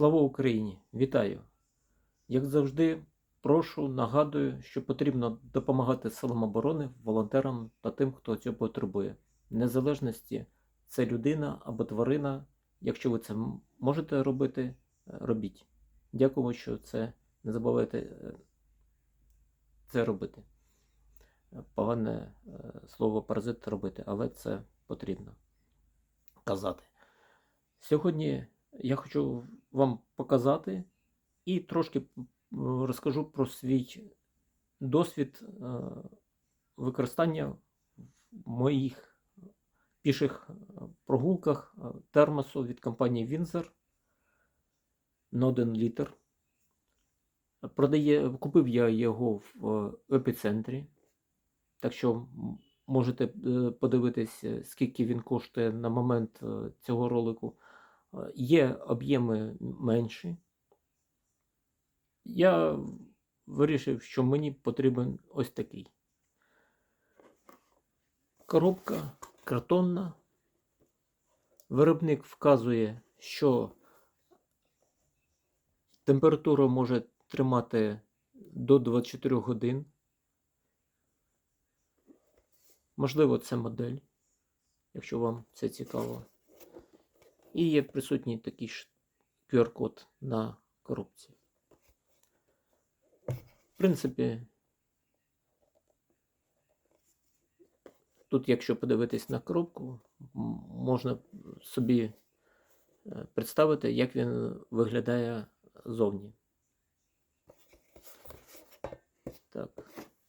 Слава Україні! Вітаю! Як завжди, прошу, нагадую, що потрібно допомагати силам оборони, волонтерам та тим, хто цього потребує. В незалежності це людина або тварина. Якщо ви це можете робити, е, робіть. Дякую, що це не забувайте е, це робити. Погане е, слово паразит робити, але це потрібно казати. Сьогодні я хочу вам показати і трошки розкажу про свій досвід е, використання в моїх піших е, прогулках е, термосу від компанії Windsor на 1 літр. Продає, купив я його в епіцентрі, так що можете е, подивитись, е, скільки він коштує на момент е, цього ролику. Є об'єми менші. Я вирішив, що мені потрібен ось такий. Коробка картонна. Виробник вказує, що температура може тримати до 24 годин. Можливо, це модель, якщо вам це цікаво. І є присутній такий ж QR-код на коробці. В принципі, тут, якщо подивитись на коробку, можна собі е, представити, як він виглядає зовні. Так.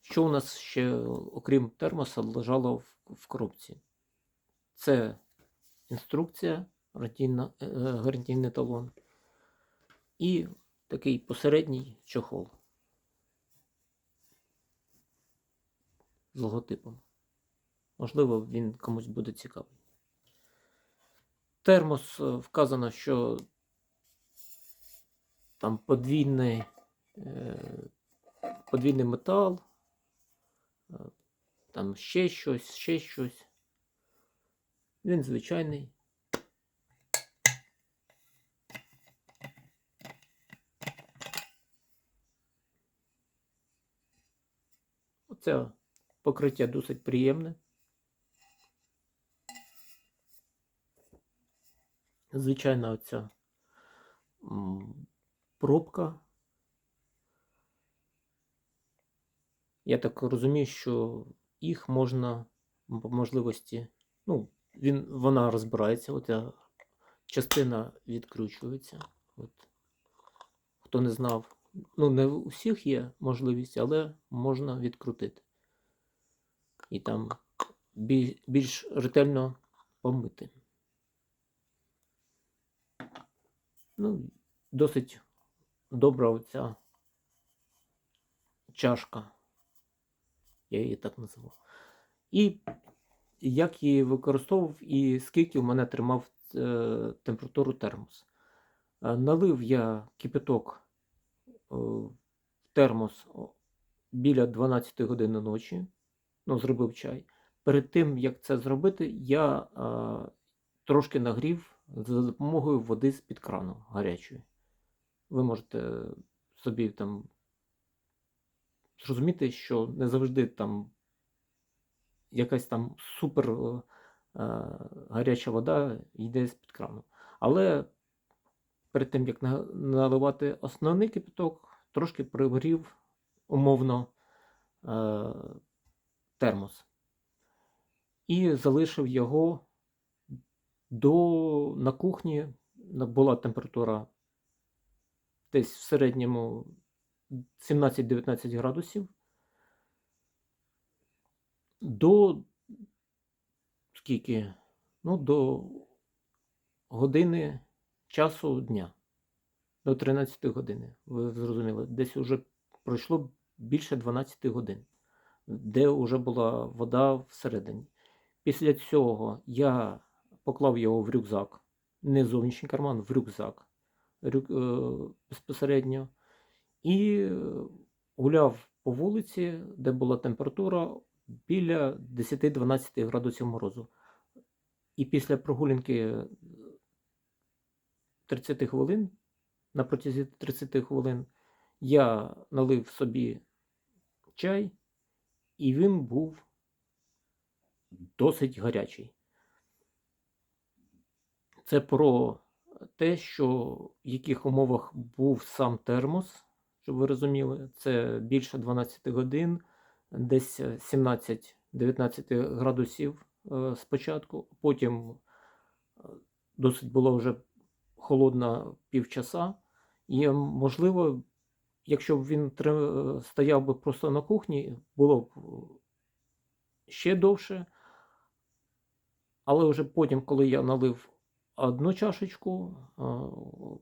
Що у нас ще, окрім термоса, лежало в, коробці? Це інструкція, е, гарантійний талон і такий посередній чохол з логотипом. Можливо, він комусь буде цікавий. Термос е, вказано, що там подвійний, е, подвійний метал, е, там ще щось, ще щось. Він звичайний. Оце покриття досить приємне. Звичайна оця пробка. Я так розумію, що їх можна по можливості, ну, він, вона розбирається, оця частина відкручується. От. Хто не знав, ну, не у всіх є можливість, але можна відкрутити. І там більш ретельно помити. Ну, досить добра оця чашка. Я її так називав. І як її використовував і скільки в мене тримав е, температуру термос. Е, Налив я кипяток в термос біля 12 години ночі. Ну, зробив чай. Перед тим, як це зробити, я е, трошки нагрів за допомогою води з-під крану гарячої. Ви можете собі там зрозуміти, що не завжди там якась там супер е, е, гаряча вода йде з-під крану. Але перед тим, як наливати основний кипяток, трошки пригрів умовно е, термос. І залишив його до на кухні була температура десь в середньому 17-19 градусів. До скільки? Ну, до години часу дня. До 13 години. Ви зрозуміли, десь вже пройшло більше 12 годин, де вже була вода всередині. Після цього я поклав його в рюкзак, не зовнішній карман, в рюкзак рюк, е, безпосередньо. І е, гуляв по вулиці, де була температура біля 10-12 градусів морозу. І після прогулянки 30 хвилин на протязі 30 хвилин. Я налив собі чай, і він був досить гарячий. Це про те, що в яких умовах був сам термос, щоб ви розуміли, це більше 12 годин, десь 17-19 градусів е, спочатку, потім е, досить було вже холодно півчаса, і можливо, якщо б він стояв би просто на кухні, було б ще довше. Але вже потім, коли я налив одну чашечку,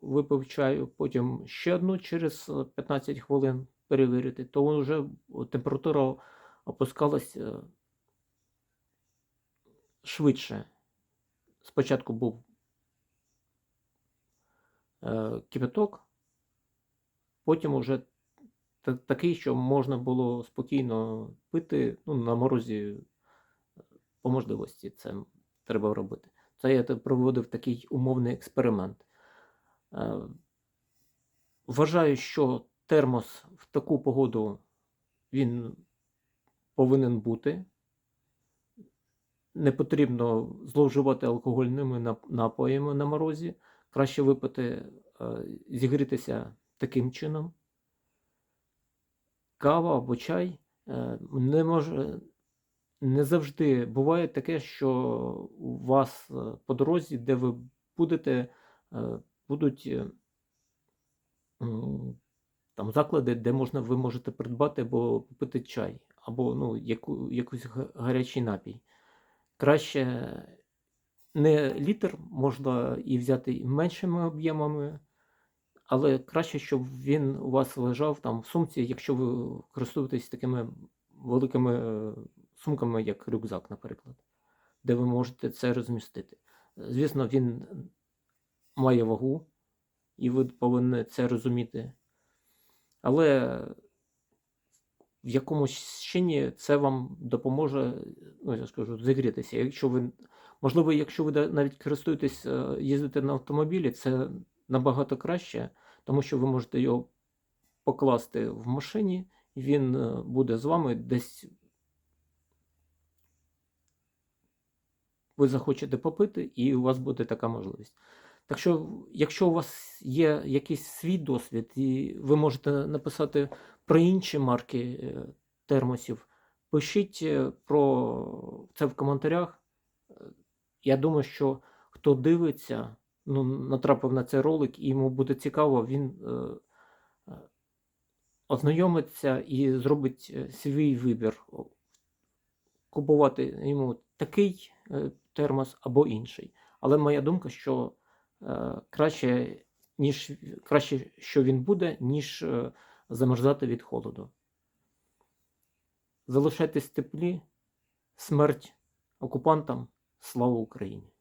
випив чаю, потім ще одну через е, 15 хвилин перевірити, то вже температура опускалась е, швидше. Спочатку був е, кипяток, потім уже такий, що можна було спокійно пити ну, на морозі по можливості це треба робити. Це я проводив такий умовний експеримент. Е, Вважаю, що термос в таку погоду він повинен бути. Не потрібно зловживати алкогольними напоями на морозі. Краще випити, е, зігрітися таким чином. Кава або чай е, не може, не завжди буває таке, що у вас е, по дорозі, де ви будете, будуть там заклади, де можна, ви можете придбати або купити чай, або ну, яку, якийсь гарячий напій. Краще не літр можна і взяти і меншими об'ємами, але краще, щоб він у вас лежав там в сумці, якщо ви користуєтесь такими великими е, сумками, як рюкзак, наприклад, де ви можете це розмістити. Звісно, він має вагу, і ви повинні це розуміти. Але в якомусь чині це вам допоможе, ну я скажу, зігрітися. Якщо ви, можливо, якщо ви навіть користуєтесь, е, їздите на автомобілі, це набагато краще, тому що ви можете його покласти в машині, він е, буде з вами десь. Ви захочете попити, і у вас буде така можливість. Так що, якщо у вас є якийсь свій досвід, і ви можете написати про інші марки е, термосів, пишіть е, про це в коментарях. Я думаю, що хто дивиться, ну, натрапив на цей ролик, і йому буде цікаво, він е, е, ознайомиться і зробить свій вибір. Купувати йому такий термос або інший. Але моя думка, що е, краще, ніж, краще, що він буде, ніж е, замерзати від холоду. Залишайтесь теплі, смерть окупантам, слава Україні!